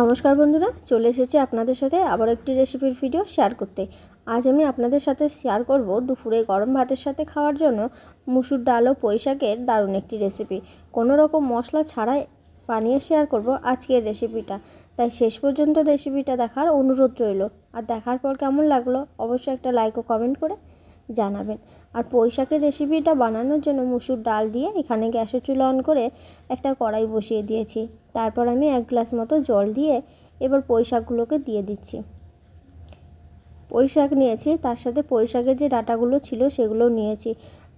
নমস্কার বন্ধুরা, চলে এসেছি আপনাদের সাথে আবার একটি রেসিপির ভিডিও শেয়ার করতে। আজ আমি আপনাদের সাথে শেয়ার করব দুপুরে গরম ভাতের সাথে খাওয়ার জন্য মুসুর ডাল ও পুঁই শাকের দারুণ একটি রেসিপি কোনো রকম মশলা ছাড়াই বানিয়ে শেয়ার করব আজকের রেসিপিটা তাই শেষ পর্যন্ত রেসিপিটা দেখার অনুরোধ রইল। আর দেখার পর কেমন লাগল, অবশ্যই একটা লাইক ও কমেন্ট করে জানাবেন। আর পুঁই রেসিপিটা বানানোর জন্য মুসুর ডাল দিয়ে এখানে গ্যাসের চুলা অন করে একটা কড়াই বসিয়ে দিয়েছি। তারপর আমি এক গ্লাস মতো জল দিয়ে এবার পুঁই শাকগুলোকে দিয়ে দিচ্ছি। পুঁই শাক নিয়েছি, তার সাথে পুঁই যে ডাটাগুলো ছিল সেগুলো নিয়েছি।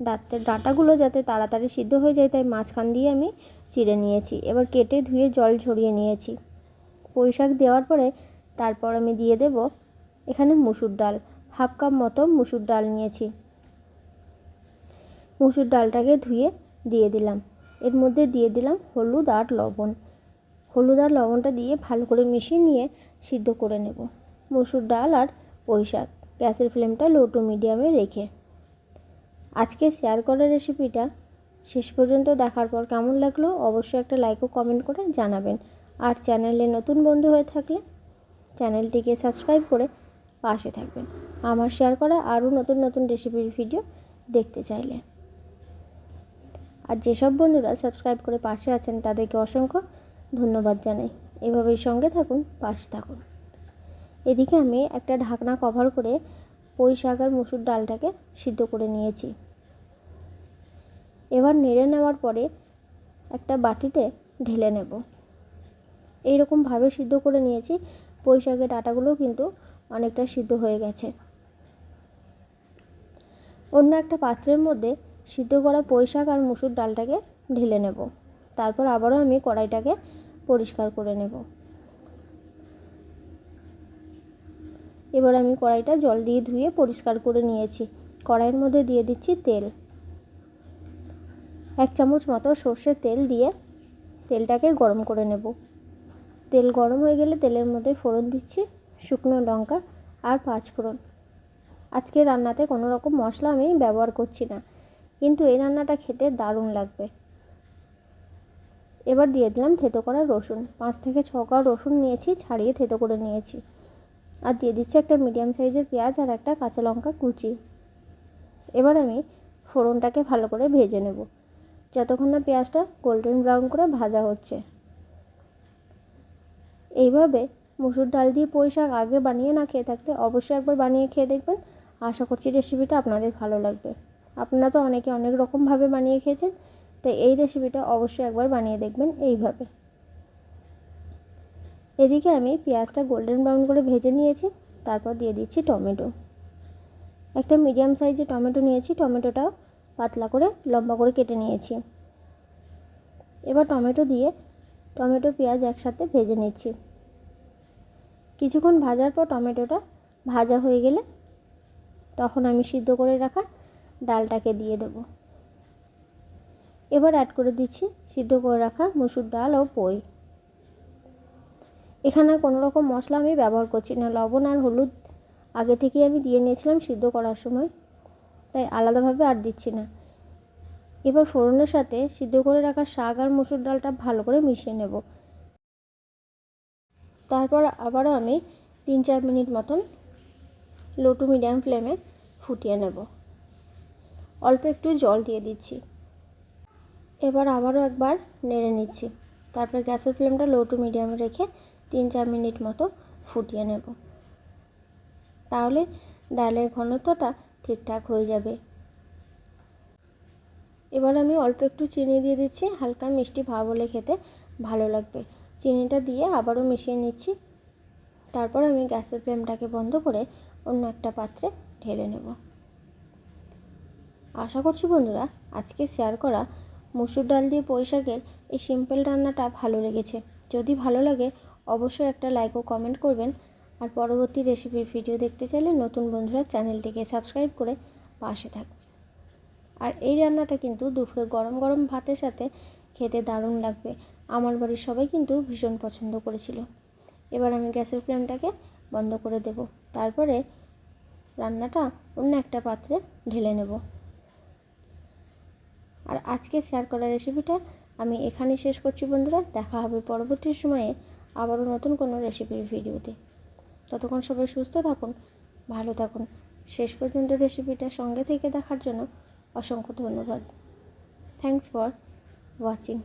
ডাতে ডাটাগুলো যাতে তাড়াতাড়ি সিদ্ধ হয়ে যায়, তাই মাঝখান দিয়ে আমি চিড়ে নিয়েছি। এবার কেটে ধুয়ে জল ঝরিয়ে নিয়েছি। পুঁই শাক দেওয়ার পরে তারপর আমি দিয়ে দেব এখানে মুসুর ডাল। হাফ কাপ মতো মুসুর ডাল নিয়েছি। মুসুর ডালটাকে ধুয়ে দিয়ে দিলাম। এর মধ্যে দিয়ে দিলাম হলুদ আর লবণ। হলুদ আর লবণটা দিয়ে ভালো করে মিশিয়ে নিয়ে সিদ্ধ করে নেব। মুসুর ডাল আর পুঁই গ্যাসের ফ্লেমটা লো টু মিডিয়ামে রেখে। আজকে শেয়ার করা রেসিপিটা শেষ পর্যন্ত দেখার পর কেমন লাগল অবশ্যই একটা লাইক ও কমেন্ট করে জানাবেন। আর চ্যানেলে নতুন বন্ধু হয়ে থাকলে চ্যানেলটিকে সাবস্ক্রাইব করে পাশে থাকবেন। আমার শেয়ার করা আরও নতুন নতুন রেসিপির ভিডিও দেখতে চাইলে। আর যেসব বন্ধুরা সাবস্ক্রাইব করে পাশে আছেন, তাদেরকে অসংখ্য ধন্যবাদ জানাই। এভাবেই সঙ্গে থাকুন, পাশে থাকুন। এদিকে আমি একটা ঢাকনা কভার করে পুঁই শাক আর মুসুর ডালটাকে সিদ্ধ করে নিয়েছি। এবার নেড়ে নেওয়ার পরে একটা বাটিতে ঢেলে নেব। এইরকমভাবে সিদ্ধ করে নিয়েছি পুঁই শাকের ডাটাগুলো কিন্তু অনেকটা সিদ্ধ হয়ে গেছে। অন্য একটা পাত্রের মধ্যে সিদ্ধ করা পুঁই শাক আর মুসুর ডালটাকে ঢেলে নেব। তারপর আবারও আমি কড়াইটাকে পরিষ্কার করে নেব। এবার আমি কড়াইটা জল দিয়ে ধুয়ে পরিষ্কার করে নিয়েছি। কড়াইয়ের মধ্যে দিয়ে দিচ্ছি তেল। এক চামচ মতো সর্ষের তেল দিয়ে তেলটাকে গরম করে নেব। তেল গরম হয়ে গেলে তেলের মধ্যে ফোড়ন দিচ্ছি, শুকনো লঙ্কা আর পাঁচ ফোড়ন। আজকে রান্নাতে কোনো রকম মশলা আমি ব্যবহার করছি না, কিন্তু এই রান্নাটা খেতে দারুণ লাগবে। এবার দিয়ে দিলাম থেতো করা রসুন। পাঁচ থেকে ছ কড়া রসুন নিয়েছি, ছাড়িয়ে থেতো করে নিয়েছি। আর দিয়ে দিচ্ছি একটা মিডিয়াম সাইজের পেঁয়াজ আর একটা কাঁচা লঙ্কা কুচি। এবার আমি ফোড়নটাকে ভালো করে ভেজে নেব, যতক্ষণ না পেঁয়াজটা গোল্ডেন ব্রাউন করে ভাজা হচ্ছে। এইভাবে মুসুর ডাল দিয়ে পুঁই শাক আগে বানিয়ে না খেয়ে থাকলে অবশ্যই একবার বানিয়ে খেয়ে দেখবেন। আশা করছি রেসিপিটা আপনাদের ভালো লাগবে। আপনারা তো অনেকে অনেক রকমভাবে বানিয়ে খেয়েছেন, তাই এই রেসিপিটা অবশ্যই একবার বানিয়ে দেখবেন এইভাবে। এদিকে আমি পেঁয়াজটা গোল্ডেন ব্রাউন করে ভেজে নিয়েছি, তারপর দিয়ে দিচ্ছি টমেটো। একটা মিডিয়াম সাইজে টমেটো নিয়েছি টমেটোটাও পাতলা করে লম্বা করে কেটে নিয়েছি। এবার টমেটো দিয়ে টমেটো, পেঁয়াজ একসাথে ভেজে নিচ্ছি। কিছুক্ষণ ভাজার পর টমেটোটা ভাজা হয়ে গেলে তখন আমি সিদ্ধ করে রাখা ডালটাকে দিয়ে দেবো। এবার অ্যাড করে দিচ্ছি সিদ্ধ করে রাখা মুসুর ডাল ও পই। এখানে কোনো রকম মশলা আমি ব্যবহার করছি না, লবণ আর হলুদ আগে থেকেই আমি দিয়ে নিয়েছিলাম সিদ্ধ করার সময়, তাই আলাদাভাবে আর দিচ্ছি না। এবার ফোড়নের সাথে সিদ্ধ করে রাখা শাক আর মুসুর ডালটা ভালো করে মিশিয়ে নেব। তারপর আবারও আমি তিন চার মিনিট মতন লো টু মিডিয়াম ফ্লেমে ফুটিয়ে নেব। অল্প একটু জল দিয়ে দিচ্ছি। এবার আবারও একবার নেড়ে নিচ্ছি। তারপর গ্যাসের ফ্লেমটা লো টু মিডিয়ামে রেখে তিন চার মিনিট মতো ফুটিয়ে নেব। তাহলে ডালের ঘনত্বটা ঠিকঠাক হয়ে যাবে। এবার আমি অল্প একটু চিনি দিয়ে দিচ্ছি, হালকা মিষ্টি ভাব হলে খেতে ভালো লাগবে। চিনিটা দিয়ে আবারও মিশিয়ে নিচ্ছি। তারপর আমি গ্যাসের ফ্লেমটাকে বন্ধ করে অন্য একটা পাত্রে ঢেলে নেব। আশা করছি বন্ধুরা, আজকে শেয়ার করা মুসুর ডাল দিয়ে পুঁই শাকের এই সিম্পল রান্নাটা ভালো লেগেছে। যদি ভালো লাগে, অবশ্যই একটা লাইক ও কমেন্ট করবেন। আর পরবর্তী রেসিপির ভিডিও দেখতে চাইলে নতুন বন্ধুরা চ্যানেলটিকে সাবস্ক্রাইব করে পাশে থাকবে আর এই রান্নাটা কিন্তু দুপুরে গরম গরম ভাতের সাথে খেতে দারুণ লাগবে। আমার বাড়ির সবাই কিন্তু ভীষণ পছন্দ করেছিল। এবার আমি গ্যাসের ফ্লেমটাকে বন্ধ করে দেব। তারপরে রান্নাটা অন্য একটা পাত্রে ঢেলে নেব। আর আজকে শেয়ার করা রেসিপিটা আমি এখানেই শেষ করছি বন্ধুরা। দেখা হবে পরবর্তী সময়ে আবারও নতুন কোনো রেসিপির ভিডিওতে ততক্ষণ সবাই সুস্থ থাকুন, ভালো থাকুন। শেষ পর্যন্ত রেসিপিটা সঙ্গে থেকে দেখার জন্য অসংখ্য ধন্যবাদ। Thanks for watching.